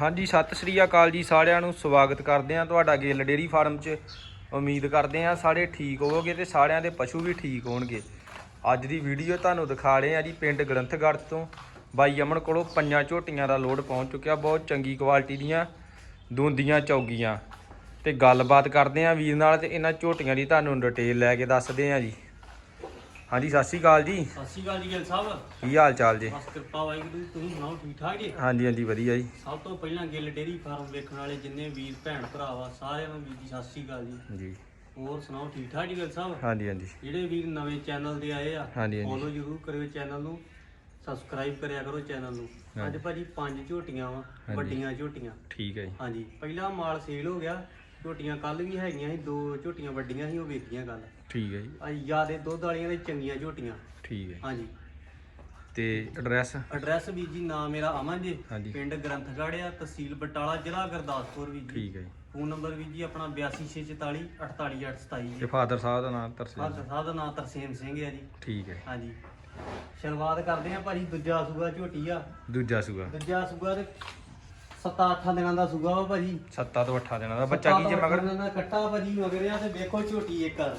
ਹਾਂਜੀ, ਸਤਿ ਸ੍ਰੀ ਅਕਾਲ ਜੀ ਸਾਰਿਆਂ ਨੂੰ। ਸਵਾਗਤ ਕਰਦੇ ਹਾਂ ਤੁਹਾਡਾ ਗਿੱਲ ਡੇਰੀ ਫਾਰਮ 'ਚ। ਉਮੀਦ ਕਰਦੇ ਹਾਂ ਸਾਰੇ ਠੀਕ ਹੋਵੋਗੇ ਤੇ ਸਾਰਿਆਂ ਦੇ ਪਸ਼ੂ ਵੀ ਠੀਕ ਹੋਣਗੇ। ਅੱਜ ਦੀ ਵੀਡੀਓ ਤੁਹਾਨੂੰ ਦਿਖਾ ਰਹੇ ਹਾਂ ਜੀ ਪਿੰਡ ਗ੍ਰੰਥਗੜ੍ਹ ਤੋਂ। ਬਾਈ ਅਮਨ ਕੋਲੋਂ ਪੰਜਾਂ ਝੋਟੀਆਂ ਦਾ ਲੋਡ ਪਹੁੰਚ ਚੁੱਕਿਆ। ਬਹੁਤ ਚੰਗੀ ਕੁਆਲਿਟੀ ਦੀਆਂ ਦੁੰਦੀਆਂ ਚੌਗੀਆਂ। ਤੇ ਗੱਲਬਾਤ ਕਰਦੇ ਹਾਂ ਵੀਰ ਨਾਲ ਤੇ ਇਹਨਾਂ ਝੋਟੀਆਂ ਦੀ ਤੁਹਾਨੂੰ ਡਿਟੇਲ ਲੈ ਕੇ ਦੱਸਦੇ ਹਾਂ ਜੀ। ਹਾਂਜੀ ਸਤਿ ਸ੍ਰੀ ਅਕਾਲ ਜੀ। ਸਤਿ ਸ਼੍ਰੀ ਅਕਾਲ ਜੀ ਗਿੱਲ ਸਾਹਿਬ। ਕੀ ਹਾਲ ਚਾਲ ਜੀ? ਬਸ ਕਿਰਪਾ ਵਾਹਿਗੁਰੂ ਦੀ, ਤੁਸੀਂ ਸੁਣਾਓ ਠੀਕ ਠਾਕ ਜੀ? ਹਾਂਜੀ ਹਾਂਜੀ ਵਧੀਆ ਜੀ। ਸਭ ਤੋਂ ਪਹਿਲਾਂ ਗਿੱਲ ਡੇਰੀ ਫਾਰਮ ਵੇਖਣ ਵਾਲੇ ਜਿੰਨੇ ਵੀਰ ਭੈਣ ਭਰਾ ਵਾ ਸਾਰਿਆਂ ਨੂੰ ਵੀਰ ਜੀ ਸਤਿ ਸ਼੍ਰੀ ਅਕਾਲ ਜੀ। ਜੀ। ਹੋਰ ਸੁਣਾਓ ਠੀਕ ਠਾਕ ਜੀ ਗਿੱਲ ਸਾਹਿਬ? ਹਾਂਜੀ ਹਾਂਜੀ। ਜਿਹੜੇ ਵੀਰ ਨਵੇਂ ਚੈਨਲ ਤੇ ਆਏ ਆ ਹਾਂਜੀ, ਹਾਂਜੀ। ਫੋਲੋ ਜ਼ਰੂਰ ਕਰਿਓ ਚੈਨਲ ਨੂੰ ਸਬਸਕ੍ਰਾਈਬ ਕਰਿਆ ਕਰੋ ਚੈਨਲ ਨੂੰ। ਅੱਜ। ਭਾਜੀ ਪੰਜ ਝੋਟੀਆਂ ਵਾ। ਵੱਡੀਆਂ ਝੋਟੀਆਂ। ਠੀਕ ਹੈ ਜੀ। ਹਾਂਜੀ ਪਹਿਲਾ ਮਾਲ ਸੇਲ ਹੋ ਗਿਆ ਝੋਟੀਆਂ ਕੱਲ ਵੀ ਹੈਗੀਆਂ ਸੀ ਦੋ ਝੋਟੀਆਂ ਵੱਡੀਆਂ ਸੀ ਉਹ ਵੇਚੀਆਂ ਕੱਲ। ਠੀਕ ਹੈ ਜੀ। ਆ ਜਿਆਦੇ ਦੁੱਧ ਵਾਲੀਆਂ ਤੇ ਚੰਗੀਆਂ ਝੋਟੀਆਂ। ਠੀਕ ਹੈ। ਹਾਂਜੀ। ਤੇ ਐਡਰੈਸ ਐਡਰੈਸ ਵੀ ਜੀ ਨਾਮ ਮੇਰਾ ਅਮਨ ਜੀ। ਹਾਂਜੀ। ਪਿੰਡ ਗ੍ਰੰਥਗੜ੍ਹ ਆ ਤਹਿਸੀਲ ਬਟਾਲਾ ਜ਼ਿਲ੍ਹਾ ਗੁਰਦਾਸਪੁਰ ਵੀ ਜੀ। ਠੀਕ ਹੈ ਜੀ। ਫੋਨ ਨੰਬਰ ਵੀ ਜੀ ਆਪਣਾ 8264 48827 ਤੇ ਫਾਦਰ ਸਾਹਿਬ ਦਾ ਨਾਮ ਤਰਸੇਮ ਫਾਦਰ ਸਾਹਿਬ ਦਾ ਨਾਮ ਤਰਸੇਮ ਸਿੰਘ ਹੈ ਜੀ। ਠੀਕ ਹੈ। ਹਾਂਜੀ। ਸ਼ੁਰੂਆਤ ਕਰਦੇ ਆ ਭਾਜੀ ਦੂਜਾ ਸੂਆ ਝੋਟੀ ਆ। ਦੂਜਾ ਸੂਗਾ ਦੂਜਾ ਸੂਆ ਤੇ 7-8 ਦਿਨਾਂ ਦਾ ਸੂਆ ਵਾ ਭਾਜੀ। 7 ਤੋਂ 8 ਦਿਨਾਂ ਦਾ ਬੱਚਾ ਕੀ ਜੇ ਮਗਰ? ਨਾ ਕੱਟਾ ਭਾਜੀ ਮਗਰਿਆ ਤੇ ਵੇਖੋ ਝੋਟੀ ਇੱਕ ਆ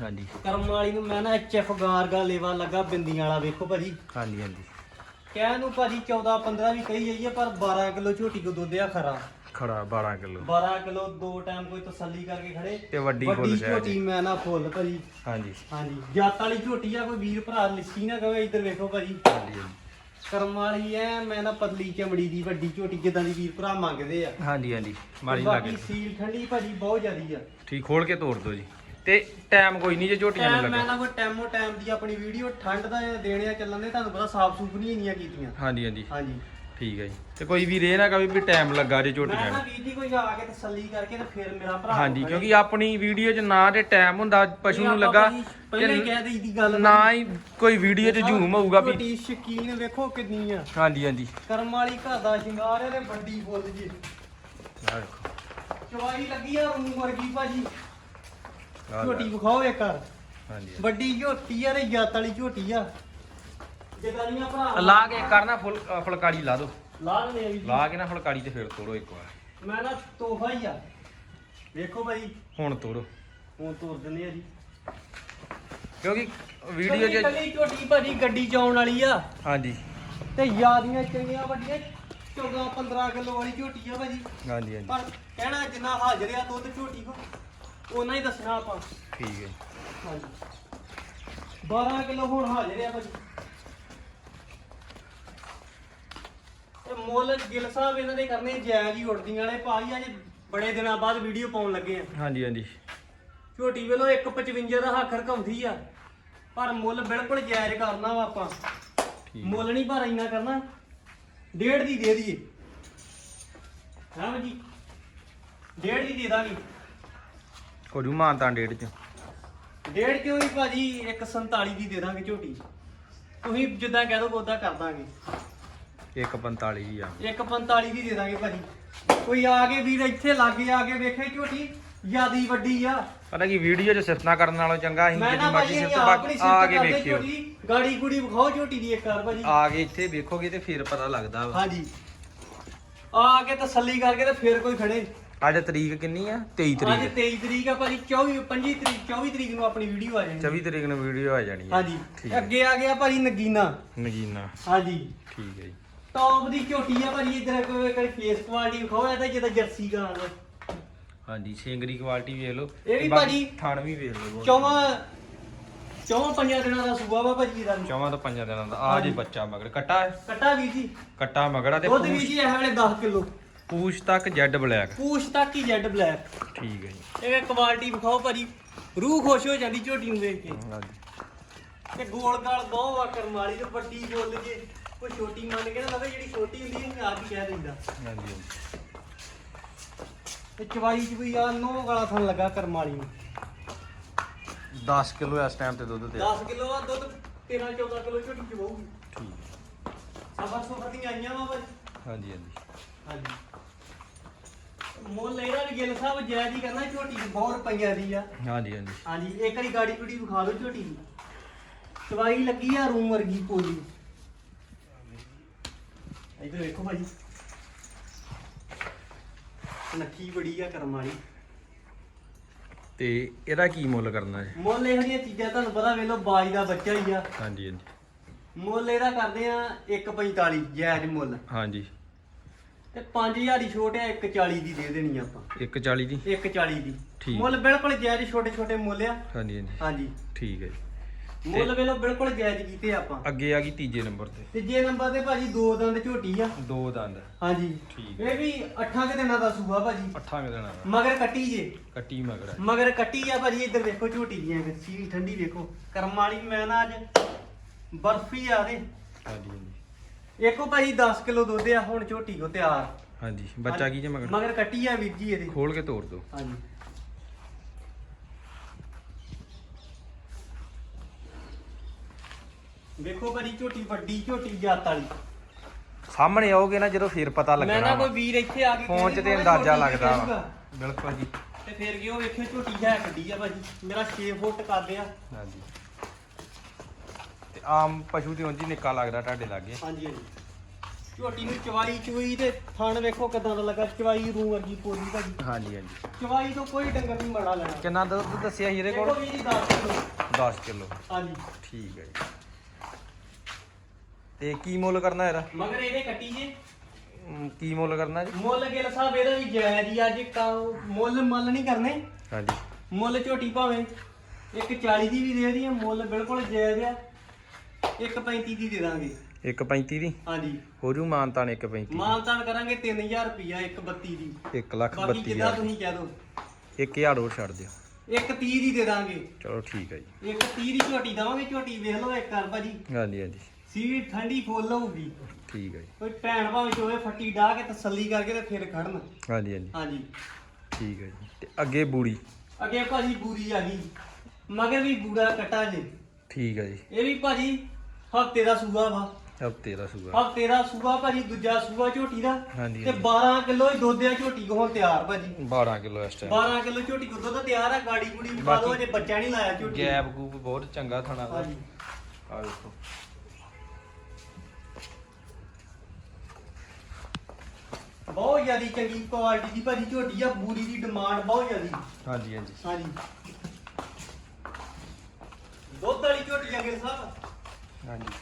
ਹਾਂਜੀ। ਕਰਮ ਵਾਲੀ ਨੂੰ ਮੈਂ ਨਾ ਐਚਐਫ ਗਾਰਗਾ ਲੇਵਾ ਲੱਗਾ ਬਿੰਦੀਆਂ ਵਾਲਾ ਵੇਖੋ ਭਾਜੀ। ਹਾਂਜੀ ਹਾਂਜੀ। ਕਹਿ ਨੂੰ ਭਾਜੀ 14 15 ਵੀ ਕਹੀ ਜਾਈਏ ਪਰ 12 ਕਿਲੋ ਝੋਟੀ ਕੋ ਦੁੱਧ ਆ ਖਰਾ। ਖੜਾ 12 ਕਿਲੋ। 12 ਕਿਲੋ ਦੋ ਟਾਈਮ ਕੋਈ ਤਸੱਲੀ ਕਰਕੇ ਖੜੇ। ਤੇ ਵੱਡੀ ਫੁੱਲ ਵੱਡੀ ਸਾਈਜ਼ ਝੋਟੀ ਮੈਂ ਨਾ ਫੁੱਲ ਭਾਜੀ। ਹਾਂਜੀ। ਹਾਂਜੀ ਜੱਤ ਵਾਲੀ ਝੋਟੀ ਆ ਕੋਈ ਵੀਰ ਭਰਾ ਲਿੱਸੀ ਨਾ ਕਹੇ ਇੱਧਰ ਵੇਖੋ ਭਾਜੀ। ਹਾਂਜੀ। ਕਰਮ ਵਾਲੀ ਐ ਮੈਂ ਨਾ ਪਤਲੀ ਚਮੜੀ ਦੀ ਵੱਡੀ ਝੋਟੀ ਜਿੱਦਾਂ ਦੀ ਵੀਰ ਭਰਾ ਮੰਗਦੇ ਆ। ਹਾਂਜੀ ਹਾਂਜੀ ਮਾਰੀ ਬਾਕੀ ਲੱਗੇ ਸੀਲ ਠੰਡੀ ਭਾਜੀ ਬਹੁਤ ਜ਼ਿਆਦੀ ਆ। ਠੀਕ ਖੋਲ ਕੇ ਤੋੜ ਦਿਓ ਜੀ। ਤੇ ਟਾਈਮ ਕੋਈ ਨਹੀਂ ਜੇ ਝੋਟੀਆਂ ਨੂੰ ਟਾਈਮ ਮੈਂ ਲੱਗਾ ਨਾ ਕੋਈ ਟਾਈਮੋ ਟਾਈਮ ਦੀ ਆਪਣੀ ਵੀਡੀਓ ਠੰਡ ਦਾ ਦੇਣੇ ਆ ਚੱਲਣ ਦੇ ਤੁਹਾਨੂੰ ਪਤਾ ਸਾਫ਼ ਸੂਫ ਨਹੀਂ ਇੰਨੀਆਂ ਕੀਤੀਆਂ। ਹਾਂਜੀ ਹਾਂਜੀ। ਹਾਂਜੀ। ਠੀਕ ਹੈ ਜੀ। ਤੇ ਕੋਈ ਵੀ ਰੇ ਨਾ ਕਵੇ ਵੀ ਟਾਈਮ ਲੱਗਾ ਜੇ ਮੈਂ ਝੋਟੀਆਂ ਨਾ ਨੂੰ। ਵੀਰ ਜੀ ਕੋਈ ਆ ਕੇ ਤਸੱਲੀ ਕਰਕੇ ਤੇ ਫਿਰ ਮੇਰਾ ਭਰਾ ਹਾਂਜੀ। ਕਿਉਂਕਿ ਆਪਣੀ ਵੀਡੀਓ 'ਚ ਨਾ ਤੇ ਟਾਈਮ ਹੁੰਦਾ ਪਸ਼ੂ ਨੂੰ ਆਪਾਂ ਲੱਗਾ ਪਹਿਲਾਂ ਹੀ ਕਹਿ ਦਈ ਦੀ ਗੱਲ ਨਾ ਹੀ ਕੋਈ ਵੀਡੀਓ 'ਚ ਝੂਮ ਹੋਊਗਾ ਵੀ। ਝੋਟੀ ਸ਼ਕੀਨ ਵੇਖੋ ਕਿੰਨੀ ਆ। ਹਾਂਜੀ ਹਾਂਜੀ। ਕਰਮ ਵਾਲੀ ਘਰ ਦਾ ਸ਼ਿੰਗਾਰ ਹੈ ਤੇ ਵੱਡੀ ਫੁੱਲ ਜੀ। ਆਹ ਦੇਖੋ ਚਵਾਈ ਲੱਗੀ ਆ ਰੂਮ ਵਰਗੀ ਭਾਜੀ। ਆਹ ਝੋਟੀ ਵਿਖਾਓ ਇੱਕ ਹਾਂਜੀ ਵੱਡੀ ਝੋਟੀ ਆ ਤੇ ਜੱਤ ਵਾਲੀ ਝੋਟੀ ਆ। ਭਰਾ। ਲਾ ਕੇ ਕਰਨਾ ਫੁੱਲ ਅ, ਫੁਲਕਾਰੀ ਲਾ ਦੋ ਲਾ ਲੈਣੇ ਆ ਵੀ ਜੀ। ਲਾ ਕੇ ਨਾ ਫੁਲਕਾਰੀ ਤੇ ਫੇਰ ਤੋੜੋ ਇੱਕ ਵਾਰ। ਮੈਂ ਨਾ ਤੋਹਫਾ ਹੀ ਆ। ਵੇਖੋ ਭਾਈ। ਹੁਣ ਤੋੜੋ। ਹੁਣ ਤੋਰ ਦਿੰਦੇ ਆ ਜੀ। ਕਿਉਂਕਿ ਵੀਡੀਓ ਕੱਲੀ 'ਚ ਕੱਲੀ ਝੋਟੀ ਭਾਜੀ ਗੱਡੀ ਚ ਆਉਣ ਵਾਲੀ ਆ। ਹਾਂਜੀ। ਤੇ ਯਾਦੀਆਂ ਚੰਗੀਆਂ ਵੱਡੀਆਂ 14 15 ਕਿਲੋ ਵਾਲੀ ਝੋਟੀ ਆ ਭਾਜੀ। ਹਾਂਜੀ ਹਾਂਜੀ। ਪਰ ਕਹਿਣਾ ਜਿੰਨਾ ਹਾਜ਼ਰ ਆ ਦੁੱਧ ਝੋਟੀ ਕੋ ਉਹਨਾਂ ਹੀ ਦੱਸਣਾ ਆਪਾਂ। ਠੀਕ ਹੈ ਹਾਂਜੀ। 12 ਕਿਲੋ ਹੁਣ ਹਾਜ਼ਰ ਆ ਭਾਜੀ। ਮੁੱਲ ਗਿਲ ਸਾਹਿਬ ਇਹਨਾਂ ਦੇ ਕਰਨੇ ਜਾਇਜ਼ ਹੀ ਉੜਦੀਆਂ ਵਾਲੇ। ਭਾਈ ਅੱਜ ਬੜੇ ਦਿਨਾਂ ਬਾਅਦ ਵੀਡੀਓ ਪਾਉਣ ਲੱਗੇ ਆ। ਹਾਂਜੀ ਹਾਂਜੀ। ਝੋਟੀ ਵੱਲੋਂ 155 ਦਾ ਹੱਕ ਰਕਮਦੀ ਆ ਪਰ ਮੁੱਲ ਬਿਲਕੁਲ ਜਾਇਜ਼ ਕਰਨਾ ਵਾ ਆਪਾਂ। ਮੁੱਲ ਨਹੀਂ ਪਰ ਇੰਨਾ ਕਰਨਾ ਡੇਢ ਦੀ ਦੇ ਦਈਏ। ਹਾਂ ਜੀ? ਡੇਢ ਦੀ ਦੇ ਦਾਂਗੇ। ਹੋ ਜੂ ਮਾਨਤਾਂ ਡੇਢ 'ਚ। ਡੇਢ ਕਿਉਂ ਨਹੀਂ ਭਾਜੀ 147 ਦੀ ਦੇ ਦਾਂਗੇ ਝੋਟੀ। ਤੁਸੀਂ ਜਿੱਦਾਂ ਕਹਿ ਦੋ ਉਦਾਂ ਕਰ ਦਾਂਗੇ। 145 ਹੀ ਆ। 145 ਦੀ ਦੇ ਦਾਂਗੇ ਭਾਜੀ। ਕੋਈ ਆ ਕੇ ਵੀਰ ਇੱਥੇ ਲਾਗੇ ਆ ਕੇ ਵੇਖੇ ਝੋਟੀ ਜਿਆਦੀ ਵੱਡੀ ਆ। ਪਤਾ ਕੀ ਵੀਡੀਓ 'ਚ ਸਿਫਤਾਂ ਕਰਨ ਨਾਲੋਂ ਚੰਗਾ ਅਸੀਂ ਨਾ ਮਰਜ਼ੀ ਸਿਫਤ ਆ ਕੇ ਵੇਖਿਓ। ਗਾੜੀ ਗੁੜੀ ਵਿਖਾਓ ਝੋਟੀ ਦੀ ਇੱਕ ਵਾਰ ਭਾਜੀ। ਆ ਕੇ ਇੱਥੇ ਵੇਖੋਗੇ ਤੇ ਫਿਰ ਪਤਾ ਲੱਗਦਾ ਵਾ। ਹਾਂਜੀ। ਆ ਕੇ ਤਸੱਲੀ ਕਰਕੇ ਤੇ ਫੇਰ ਕੋਈ ਖੜੇ। ਅੱਜ ਤਰੀਕ ਕਿੰਨੀ ਆ? 23 ਅੱਜ ਤਰੀਕ 23 ਤਰੀਕ ਆ ਭਾਜੀ 24 25 ਤਰੀਕ 24 ਤਰੀਕ ਨੂੰ ਆਪਣੀ ਵੀਡੀਓ ਆ ਜਾਣੀ। 24 ਤਰੀਕ ਨੂੰ ਵੀਡੀਓ ਆ ਜਾਣੀ ਹੈ ਹਾਂਜੀ। ਅੱਗੇ ਆ ਗਿਆ ਭਾਜੀ ਨਗੀਨਾ। ਨਗੀਨਾ। ਹਾਂਜੀ। ਠੀਕ ਹੈ ਜੀ। ਟੌਪ ਦੀ ਝੋਟੀ ਆ ਭਾਜੀ ਇਧਰ ਕੋਈ ਕੋਈ ਫੇਸ ਕੁਆਲਿਟੀ ਵਿਖਾਓ ਤਾਂ ਜਿੱਦਾਂ ਜਰਸੀ ਗਾਂ ਦਾ। ਹਾਂਜੀ ਸਿੰਗਰੀ ਕੁਆਲਿਟੀ ਵੇਖ ਲਓ। ਇਹ ਵੀ ਭਾਜੀ ਥਣ ਵੀ ਵੇਖ ਲਓ ਚੌਵਾਂ ਚੌਵਾਂ ਪੰਜਾਂ ਦਿਨਾਂ ਦਾ ਸੂਆ ਵਾ ਭਾਜੀ ਵੀ। ਚੌਵਾਂ ਤੋਂ ਪੰਜਾਂ ਦਿਨਾਂ ਦਾ ਆ ਜੇ ਬੱਚਾ ਮਗਰ। ਕੱਟਾ ਹੈ? ਕੱਟਾ ਵੀ ਜੀ। ਕੱਟਾ ਮਗੜਾ ਤੇ ਦੁੱਧ ਵੀ ਜੀ ਇਹ ਵੇਲੇ 10 ਕਿਲੋ। ਪੂਛ ਤੱਕ ਜੈਡ ਬਲੈਕ। ਪੂਛ ਤੱਕ ਹੀ ਜੈਡ ਬਲੈਕ। ਠੀਕ ਹੈ ਜੀ। ਇਹ ਕੁਆਲਿਟੀ ਵਿਖਾਓ ਭਾਜੀ। ਰੂਹ ਖੁਸ਼ ਹੋ ਜਾਂਦੀ ਝੋਟੀ ਨੂੰ ਵੇਖ ਕੇ। ਹਾਂਜੀ। ਤੇ ਗੋਲ ਗਾਲ ਬਹੁਤ ਵਾ ਕਰਮ ਵਾਲੀ ਤੇ ਵੱਡੀ ਬੋਲ ਜੇ ਕੋਈ ਛੋਟੀ ਮੰਨ ਕੇ ਨਾ ਲਵੇ ਜਿਹੜੀ ਛੋਟੀ ਹੁੰਦੀ ਹੈ ਆਪ ਹੀ ਕਹਿ ਦਿੰਦਾ। ਹਾਂਜੀ। ਤੇ ਚਵਾਈ ਚ ਵੀ ਆ ਨੋ ਗਾਲਾ ਥਣ ਲੱਗਾ ਕਰਮ ਵਾਲੀ ਨੂੰ। 10 ਕਿਲੋ ਇਸ ਟਾਈਮ ਤੇ ਦੁੱਧ ਤੇ। 10 ਕਿਲੋ ਆ ਦੁੱਧ 13 14 ਕਿਲੋ ਝੋਟੀ ਚ ਬਹੂਗੀ ਠੀਕ ਸਬਰ ਦੀਆਂ ਆਈਆਂ ਵਾ ਭਾਜੀ ਹਾਂਜੀ ਹਾਂਜੀ। ਹਾਂਜੀ। ਮੁੱਲ ਇਹਦਾ ਵੀ ਗਿੱਲ ਸਾਹਿਬ ਜਾਇਜ਼ ਹੀ ਕਰਨਾ ਝੋਟੀ ਦੀ ਬਹੁਤ ਰੁਪਈਆ ਦੀ ਆ। ਹਾਂਜੀ ਹਾਂਜੀ। ਹਾਂਜੀ ਇੱਕ ਵਾਰੀ ਗਾੜੀ ਗੁੜੀ ਵਿਖਾ ਦਿਓ ਝੋਟੀ ਦੀ। ਚਵਾਈ ਲੱਗੀ ਆ ਰੂਮ ਵਰਗੀ ਪੋਲੀ ਇੱਧਰ ਵੇਖੋ ਭਾਜੀ। ਨੱਠੀ ਬੜੀ ਆ ਕਰਮ ਵਾਲੀ। ਤੇ ਇਹਦਾ ਕੀ ਮੁੱਲ ਕਰਨਾ ਹੈ ਮੁੱਲ ਇਹੋ ਜਿਹੀਆਂ ਚੀਜ਼ਾਂ ਤੁਹਾਨੂੰ ਪਤਾ ਵੇਲੋ ਬਾਜ ਦਾ ਬੱਚਾ ਹੀ ਆ। ਹਾਂਜੀ ਹਾਂਜੀ। ਮੁੱਲ ਇਹਦਾ ਕਰਦੇ ਆ 145 ਜਾਇਜ਼ ਮੁੱਲ। ਹਾਂਜੀ। ਤੇ 5000 ਦੀ ਛੋਟ ਆ 140 ਦੀ ਦੇ ਦੇਣੀ ਆਪਾਂ। 140 ਦੀ? 140 ਦੀ। ਠੀਕ। ਮੁੱਲ ਬਿਲਕੁਲ ਜਾਇਜ਼ ਛੋਟੇ ਛੋਟੇ ਮੁੱਲ ਆ। ਹਾਂਜੀ ਹਾਂਜੀ। ਹਾਂਜੀ। ਠੀਕ ਹੈ ਜੀ। ਮੁੱਲ ਵੇਲੋ ਬਿਲਕੁਲ ਜਾਇਜ਼ ਕੀਤੇ ਆਪਾਂ। ਅੱਗੇ ਆ ਗਈ ਤੀਜੇ ਨੰਬਰ ਤੇ। ਤੀਜੇ ਨੰਬਰ ਤੇ ਭਾਜੀ ਦੋ ਦੰਦ ਝੋਟੀ ਆ। ਦੋ ਦੰਦ। ਹਾਂਜੀ। ਠੀਕ ਇਹ ਵੀ 8 ਕਿ ਦਿਨਾਂ ਦਾ ਸੂਆ ਭਾਜੀ। ਅੱਠਾਂ ਕੁ ਦਿਨਾਂ ਦਾ। ਮਗਰ ਕੱਟੀ ਜੇ। ਕੱਟੀ ਮਗਰ। ਮਗਰ ਕੱਟੀ ਆ ਭਾਜੀ ਇੱਧਰ ਵੇਖੋ ਝੋਟੀ ਦੀਆਂ ਸੀ ਠੰਡੀ ਵੇਖੋ। ਕਰਮ ਵਾਲੀ ਮੈਂ ਨਾ ਅੱਜ ਬਰਫੀ ਆ ਦੇ। ਹਾਂਜੀ ਹਾਂਜੀ। ਇੱਕੋ ਭਾਜੀ 10 ਕਿਲੋ ਦੁੱਧ ਆ ਹੁਣ ਝੋਟੀ ਕੋ ਤਿਆਰ। ਹਾਂਜੀ ਬੱਚਾ ਕੀ ਜੇ ਮਗਰ? ਮਗਰ ਕੱਟੀ ਆ ਵੀਰ ਜੀ ਇਹਦੀ। ਖੋਲ ਕੇ ਤੋੜ ਦਿਓ। ਹਾਂਜੀ। ਵੇਖੋ ਭਾਜੀ ਝੋਟੀ ਵੱਡੀ ਝੋਟੀ ਜਾਤ ਵਾਲੀ। ਸਾਹਮਣੇ ਆਓਗੇ ਨਾ ਜਦੋਂ ਫੇਰ ਪਤਾ ਮੈਂ ਲੱਗਣਾ ਨਾ ਵਾ। ਕੋਈ ਵੀਰ ਇੱਥੇ ਆ ਕੇ ਫੋਨ 'ਚ ਤੇ ਅੰਦਾਜ਼ਾ ਲੱਗਦਾ ਵਾ। ਬਿਲਕੁਲ ਜੀ। ਤੇ ਫੇਰ ਉਹ ਵੇਖਿਓ ਝੋਟੀ ਹੈ ਕੱਢੀ ਆ ਭਾਜੀ। ਮੇਰਾ 6 ਫੁੱਟ ਕਰਦੇ ਆ। ਹਾਂਜੀ। ਤੇ ਆਮ ਪਸ਼ੂ ਤੇ ਉਂਝ ਹੀ ਨਿੱਕਾ ਲੱਗਦਾ ਤੁਹਾਡੇ ਲਾਗੇ। ਹਾਂਜੀ ਹਾਂਜੀ। ਝੋਟੀ ਨੂੰ ਚਵਾਈ ਚੁਈ ਤੇ ਥਣ ਵੇਖੋ ਕਿਦਾਂ ਦਾ ਲੱਗਾ। ਚਵਾਈ ਰੂ ਵਰਗੀ ਪੋਲੀ ਭਾਜੀ। ਹਾਂਜੀ ਹਾਂਜੀ। ਚਵਾਈ ਤੋਂ ਕੋਈ ਡੰਗਰ ਨਹੀਂ ਮੜਾ ਲੈਣਾ। ਕਿੰਨਾ ਦੁੱਧ ਦੱਸਿਆ ਸੀ ਇਹਦੇ ਦੇਖੋ ਕੋਲ ਵੀਰ ਜੀ 10 ਕਿਲੋ। 10 ਕਿਲੋ। ਹਾਂਜੀ। ਠੀਕ ਹੈ ਜੀ। ਤੇ ਕੀ ਮੁੱਲ ਕਰਨਾ ਇਹਦਾ ਮਗਰ ਇਹਦੇ ਕੱਟੀ ਜੇ। ਅਮ, ਕੀ ਮੁੱਲ ਕਰਨਾ ਜੀ? ਮੁੱਲ ਗਿਲ ਸਾਹਿਬ ਇਹਦਾ ਵੀ ਜਾਇਜ਼ ਹੀ ਅੱਜ ਕਾ- ਮੁੱਲ ਮੱਲ ਨਹੀਂ ਕਰਨੇ। ਹਾਂਜੀ। ਮੁੱਲ ਝੋਟੀ ਭਾਵੇਂ ਇੱਕ 40 ਦੀ ਵੀ ਦੇ ਦੀ ਮੁੱਲ ਬਿਲਕੁਲ ਜਾਇਜ਼ ਆ। ਇੱਕ 35 ਦੀ ਦੇ ਦਾਂਗੇ। 1.35 ਦੀ? ਹਾਂਜੀ। ਹੋ ਜੂ ਮਾਨਤਾਨ 1.35 ਮਾਨਤਾਨ ਕਰਾਂਗੇ 3000 ਰੁਪਿਆ ਇੱਕ 32 ਦੀ। 1 ਲੱਖ ਬਾਕੀ 32 ਜਿੱਦਾਂ ਹਜ਼ਾਰ। ਤੁਸੀਂ ਕਹਿ ਦੋ। 1000 ਹੋਰ ਛੱਡ ਦਿਓ। ਇੱਕ 30 ਦੀ ਦੇ ਦਾਂਗੇ। ਚਲੋ ਠੀਕ ਹੈ ਜੀ। ਇੱਕ 30 ਦੀ ਝੋਟੀ ਦਵਾਂਗੇ ਝੋਟੀ ਵੇਖ ਲਓ ਇੱਕ ਕਰ ਭਾਜੀ। ਹਾਂਜੀ ਹਾਂਜੀ। ਸੀਟ ਠੰਡੀ ਫੁੱਲ ਹੋਊਗੀ। ਠੀਕ ਹੈ ਜੀ। ਕੋਈ ਭੈਣ ਭਾਵੇਂ ਚੋਵੇ ਫੱਟੀ ਡਾਹ ਕੇ ਤਸੱਲੀ ਕਰਕੇ ਤੇ ਫਿਰ ਖੜਨ। ਹਾਂਜੀ ਹਾਂਜੀ। ਹਾਂਜੀ। ਠੀਕ ਹੈ ਜੀ। ਤੇ ਅੱਗੇ ਬੂੜੀ? ਅੱਗੇ ਭਾਜੀ ਬੂਰੀ ਆ ਗਈ। ਮਗਰ ਵੀ ਬੂਰਾ ਕਟਾ ਜੇ। ਠੀਕ ਹੈ ਜੀ। ਇਹ ਵੀ ਭਾਜੀ ਹਫ਼ਤੇ ਦਾ ਸੂਆ ਵਾ। ਹਫ਼ਤੇ ਦਾ ਸੂਆ। ਹਫ਼ਤੇ ਦਾ ਸੂਆ ਭਾਜੀ ਦੂਜਾ ਸੂਆ ਝੋਟੀ ਦਾ। ਹਾਂਜੀ ਤੇ 12 ਕਿਲੋ ਹੀ ਦੁੱਧ ਆ ਝੋਟੀ ਕੋ ਹੁਣ ਤਿਆਰ ਭਾਜੀ। 12 ਕਿਲੋ ਇਸ ਟਾਈਮ 12 ਕਿਲੋ ਝੋਟੀ ਕੋ ਦੁੱਧ ਤਿਆਰ ਆ ਗਾੜੀ ਗੁੜੀ ਵੀ ਪਾ ਲਓ ਬਾਕੀ ਅਜੇ ਬੱਚਾ ਨਹੀਂ ਲਾਇਆ ਝੋਟੀ। ਗੈਪ ਗੂਪ ਬਹੁਤ ਚੰਗਾ ਥਣਾ ਦਾ ਹਾਂਜੀ। ਆ ਵੇਖੋ। ਬਹੁਤ ਜ਼ਿਆਦੀ ਚੰਗੀ ਕੁਆਲਿਟੀ ਦੀ ਭਾਜੀ ਝੋਟੀ ਆ ਬੂਰੀ ਦੀ ਡਿਮਾਂਡ ਬਹੁਤ ਜ਼ਿਆਦੀ। ਹਾਂਜੀ ਹਾਂਜੀ। ਹਾਂਜੀ। ਦੁੱਧ ਵਾਲੀ ਝੋਟੀ ਆ ਗਿਲ ਸਾਹਿਬ ਹਾਂਜੀ।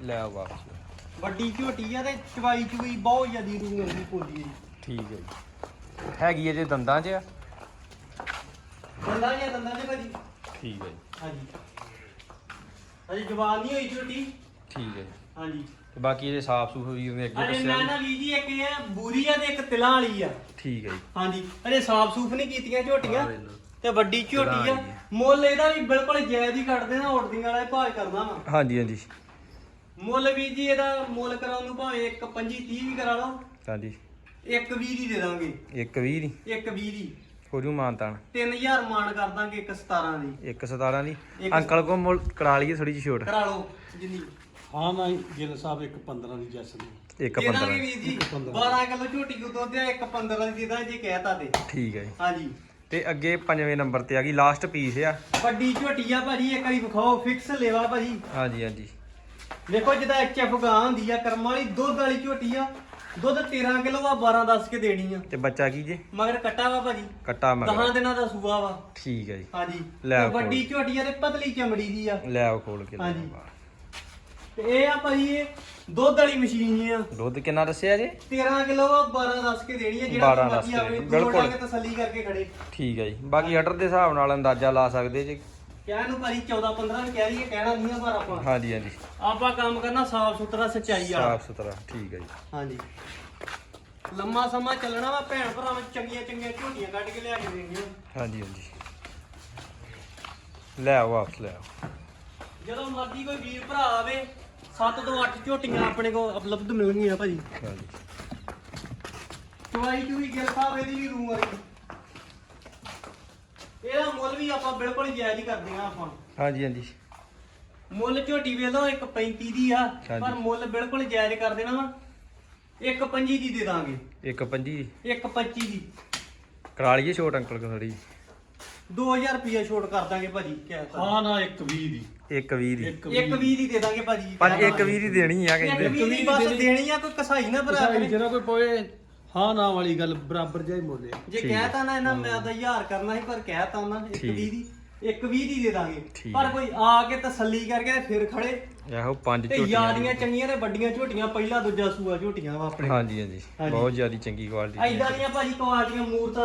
ਲੈ ਆਓ ਵਾਪਸ। ਵੱਡੀ ਝੋਟੀ ਆ ਤੇ ਚਵਾਈ ਚੁਈ ਬਹੁਤ ਜ਼ਿਆਦੀ ਰੂਹ ਹੁੰਦੀ ਪੋਲੀ ਦੀ ਠੀਕ ਹੈ ਜੀ। ਹੈਗੀ ਹੈ ਜੇ ਦੰਦਾਂ 'ਚ ਆ? ਦੰਦਾਂ ਜਾਂ ਦੰਦਾਂ ਦੇ ਭਾਜੀ। ਠੀਕ ਹੈ ਜੀ। ਹਾਂਜੀ। ਅਜੇ ਜਵਾਨ ਨਹੀਂ ਹੋਈ ਝੋਟੀ। ਠੀਕ ਹੈ ਜੀ। ਹਾਂਜੀ। ਤੇ ਬਾਕੀ ਇਹਦੇ ਸਾਫ਼ ਸੂਫ ਵੀਰ ਨੇ ਅੱਗੇ ਅਰੇ ਦੱਸਿਆ ਮੈਂ ਨਾ ਜੀ। ਵੀ ਜੀ ਇੱਕ ਇਹ ਬੂਰੀ ਆ ਤੇ ਇੱਕ ਤਿਲਾਂ ਵਾਲੀ ਆ। ਠੀਕ ਹੈ ਜੀ। ਹਾਂਜੀ। ਅਰੇ ਸਾਫ਼ ਸੂਫ ਨਹੀਂ ਕੀਤੀਆਂ ਝੋਟੀਆਂ। ਆਹ ਵੇਖ ਲਓ। ਤੇ ਵੱਡੀ ਝੋਟੀ ਤਿਲਾਂ ਆ ਵਾਲੀ ਆ। ਮੁੱਲ ਇਹਦਾ ਵੀ ਬਿਲਕੁਲ ਜਾਇਜ਼ ਹੀ ਕੱਢਦੇ ਨਾ ਉੜਦੀਆਂ ਵਾਲਾ ਭਾਅ ਕਰਦਾ ਵਾ। ਹਾਂਜੀ ਹਾਂਜੀ। ਮੁੱਲ ਵੀ ਜੀ ਇਹਦਾ ਮੁੱਲ ਕਰਾਉਣ ਨੂੰ ਭਾਵੇਂ ਇੱਕ 25 30 ਵੀ ਕਰਾ ਲਓ ਹਾਂਜੀ। ਇੱਕ 20 ਦੀ ਦੇ ਦਾਂਗੇ। ਇੱਕ 20 ਦੀ। ਇੱਕ 20 ਦੀ। ਹੋ ਜੂ ਮਾਨਤਾਨ 3000 ਮਾਨ ਕਰ ਦਾਂਗੇ ਇੱਕ 17 ਦੀ। ਇੱਕ 17 ਦੀ। ਇੱਕ- ਅੰਕਲ ਕੋ ਮੁੱਲ ਕਰਾ ਲਈਏ ਥੋੜੀ ਜਿਹੀ ਛੋਟ। ਕਰਾ ਲਓ ਜਿੰਨੀ। ਹਾਂ ਨਾ ਗਿੱਲ ਸਾਹਿਬ ਇੱਕ 15 ਦੀ ਜੱਸ ਦੀ ਇੱਕ ਦੇ ਦਾਂਗੇ 15 ਵੀਰ ਜੀ? ਇੱਕ 15 12 ਕਿਲੋ ਝੋਟੀ ਕੋ ਦੁੱਧ ਆ? ਇੱਕ 15 ਦੀ ਦੇ ਦਾਂ ਜੇ ਕਹਿਤਾ ਤੇ ਠੀਕ ਹੈ ਜੀ। ਹਾਂਜੀ। ਤੇ ਅੱਗੇ ਪੰਜਵੇਂ ਨੰਬਰ ਤੇ ਆ ਗਈ ਲਾਸਟ ਪੀਸ ਆ। ਵੱਡੀ ਝੋਟੀ ਆ ਭਾਜੀ ਇੱਕ ਵਾਰੀ ਵਿਖਾਓ ਫਿਕਸ ਲੇਵਾ ਭਾਜੀ। ਹਾਂਜੀ ਹਾਂਜੀ। ਵੇਖੋ ਜਿੱਦਾਂ ਐਚਐਫ ਗਾਂ ਹੁੰਦੀ ਆ ਕਰਮ ਵਾਲੀ ਦੁੱਧ ਵਾਲੀ ਝੋਟੀ ਆ। ਦੁੱਧ 13 ਕਿਲੋ ਆ 12 ਦੱਸ ਕੇ ਦੇਣੀ ਆ। ਤੇ ਬੱਚਾ ਕੀ ਜੇ? ਮਗਰ ਕੱਟਾ ਵਾ ਭਾਜੀ। ਕੱਟਾ 10 ਮਗਰ ਦਿਨਾਂ ਦਾ ਸੂਆ ਵਾ। ਠੀਕ ਹੈ ਜੀ। ਹਾਂਜੀ। ਲੈ ਵੱਡੀ ਝੋਟੀ ਆ ਤੇ ਪਤਲੀ ਚਮੜੀ ਦੀ ਆ। ਲੈ ਆਓ ਖੋਲ ਕੇ ਹਾਂਜੀ। ਤੇ ਇਹ ਆ ਭਾਜੀ ਇਹ ਦੁੱਧ ਵਾਲੀ ਮਸ਼ੀਨ ਆ। ਦੁੱਧ ਕਿੰਨਾ ਦੱਸਿਆ ਜੇ? 13 ਕਿਲੋ ਆ 12 ਦੱਸ ਕੇ ਦੇਣੀ ਆ ਜਿਹੜਾ 12 ਕੋਈ ਦੱਸ ਕੇ, ਆਵੇ ਬਿਲਕੁਲ। ਤਸੱਲੀ ਕਰਕੇ ਖੜੇ। ਠੀਕ ਹੈ ਜੀ। ਬਾਕੀ ਆਰਡਰ ਦੇ ਹਿਸਾਬ ਨਾਲ ਅੰਦਾਜ਼ਾ ਲਾ ਸਕਦੇ ਜੇ। ਕਹਿ ਨੂੰ ਭਾਜੀ 14 15 ਵੀ ਕਹਿ ਲਈਏ ਕਹਿਣਾ ਨਹੀਂ ਆ ਪਰ ਆਪਾਂ। ਹਾਂਜੀ ਹਾਂਜੀ। ਆਪਾਂ ਕੰਮ ਕਰਨਾ ਸਾਫ਼ ਸੁਥਰਾ ਸੱਚਾਈ ਵਾਲਾ। ਸਾਫ਼ ਸੁਥਰਾ ਠੀਕ ਹੈ ਜੀ। ਹਾਂਜੀ। ਲੰਮਾ ਸਮਾਂ ਚੱਲਣਾ ਵਾ ਭੈਣ ਭਰਾਵਾਂ ਚੰਗੀਆਂ ਚੰਗੀਆਂ ਝੋਟੀਆਂ ਕੱਢ ਕੇ ਲਿਆ ਕੇ ਦੇਣੀਆਂ। ਹਾਂਜੀ ਹਾਂਜੀ। ਲੈ ਆਓ ਵਾਪਸ ਲੈ ਆਓ। ਜਦੋਂ ਮਰਜ਼ੀ ਕੋਈ ਵੀਰ ਭਰਾ ਆਵੇ 7 ਤੋਂ 8 ਝੋਟੀਆਂ ਆਪਣੇ ਕੋਲ ਉਪਲਬਧ ਮਿਲਣਗੀਆਂ ਭਾਜੀ। ਹਾਂਜੀ ਚਵਾਈ ਚੂਈ ਗਿਲ ਸਾਹਿਬ ਇਹਦੀ ਵੀ ਰੂਮ ਵਾਲੀ। ਇਹਦਾ ਮੁੱਲ ਵੀ ਆਪਾਂ ਬਿਲਕੁਲ ਜਾਇਜ਼ ਹੀ ਕਰਦੇ ਆ ਆਪਾਂ। ਹਾਂਜੀ ਹਾਂਜੀ। ਮੁੱਲ ਝੋਟੀ ਵੇਖ ਲਓ ਇੱਕ 35 ਦੀ ਆ ਹਾਂਜੀ। ਪਰ ਮੁੱਲ ਬਿਲਕੁਲ ਜਾਇਜ਼ ਕਰ ਦੇਣਾ ਵਾ। ਇੱਕ 25 ਦੀ ਦੇ ਦਾਂਗੇ। ਇੱਕ ਪੰਜੀ ਇੱਕ 25 ਦੀ। ਕਰਾ ਲਈਏ ਛੋਟ ਅੰਕਲ ਕੋ ਥੋੜੀ 2000 ਰੁਪਏ ਛੋਟ ਕਰ ਦਾਂਗੇ ਭਾਜੀ ਕਹਿ ਤਾ ਹਾਂ ਨਾ ਇੱਕ 20 ਦੀ। ਇੱਕ 20 ਦੀ। ਇੱਕ ਇੱਕ 20 ਦੀ ਦੇ ਦਾਂਗੇ ਭਾਜੀ। ਪਰ ਇੱਕ 20 ਦੀ ਦੇਣੀ ਆ ਇੱਕ ਕਹਿੰਦੇ 20 ਦੀ ਬਸ ਦੇਣੀ। ਆ ਕੋਈ ਕਸਾਈ ਨਾ ਭਰਾ ਕਰੇ ਜਿਹੜਾ ਕੋਈ ਪੋਏ ਹਾਂ ਨਾ ਵਾਲੀ ਗੱਲ ਬਰਾਬਰ ਜਾਈ ਮੋਲੇ ਜੇ ਕਹਿਤਾ ਨਾ ਇਹਨਾਂ ਮੈਂ ਤਾਂ 1000 ਕਰਨਾ ਸੀ ਪਰ ਕਹਿਤਾ ਉਹਨਾਂ ਇੱਕ ਠੀਕ। 20 ਦੀ। ਇੱਕ 20 ਦੀ ਦੇ ਦਾਂਗੇ। ਠੀਕ। ਪਰ ਕੋਈ ਆ ਕੇ ਤਸੱਲੀ ਕਰਕੇ ਤੇ ਫਿਰ ਖੜੇ। ਇਹੋ ਪੰਜ ਤੇ ਝੋਟੀਆਂ ਯਾਦੀਆਂ ਚੰਗੀਆਂ ਤੇ ਵੱਡੀਆਂ ਝੋਟੀਆਂ ਪਹਿਲਾ ਦੂਜਾ ਸੂਆ ਝੋਟੀਆਂ ਵਾ ਆਪਣੇ। ਹਾਂਜੀ ਹਾਂਜੀ। ਹਾਂਜੀ। ਬਹੁਤ ਜ਼ਿਆਦੀ ਚੰਗੀ ਕੁਆਲਿਟੀ ਐਦਾਂ ਦੀਆਂ ਭਾਜੀ ਕੁਆਲਟੀਆਂ ਮੂਰਤਾਂ